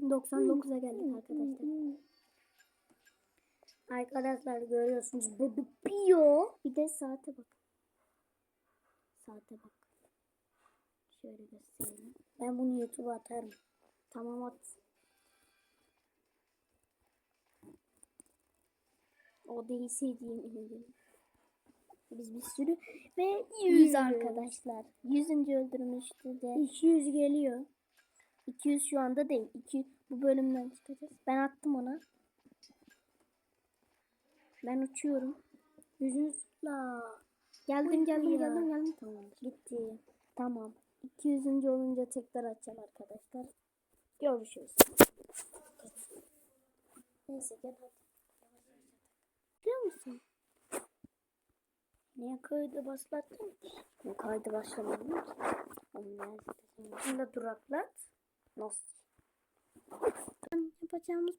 99'a geldik arkadaşlar. Arkadaşlar görüyorsunuz bu bitiyor. Bir de saate bak. Saate bak. Şöyle göstereyim. Ben bunu YouTube'a atarım. Tamam at. O değilse ederim. Biz bir sürü ve 100 arkadaşlar. 100. öldürmüştü de. 200 geliyor. 200 şu anda değil. 2 bu bölümden çıkacağız. Ben attım ona. Ben uçuyorum. Yüzünüzla. Geldim geldim geldim geldim. Tamam. Gitti. Tamam. 200. olunca tekrar açacağım arkadaşlar. Görüşürüz. Neyse gel hadi. Biliyor musun? Niye kaydı başlattın ki? Kaydı başlamadım ki? Onu Şimdi duraklat. Ності. Потягнути.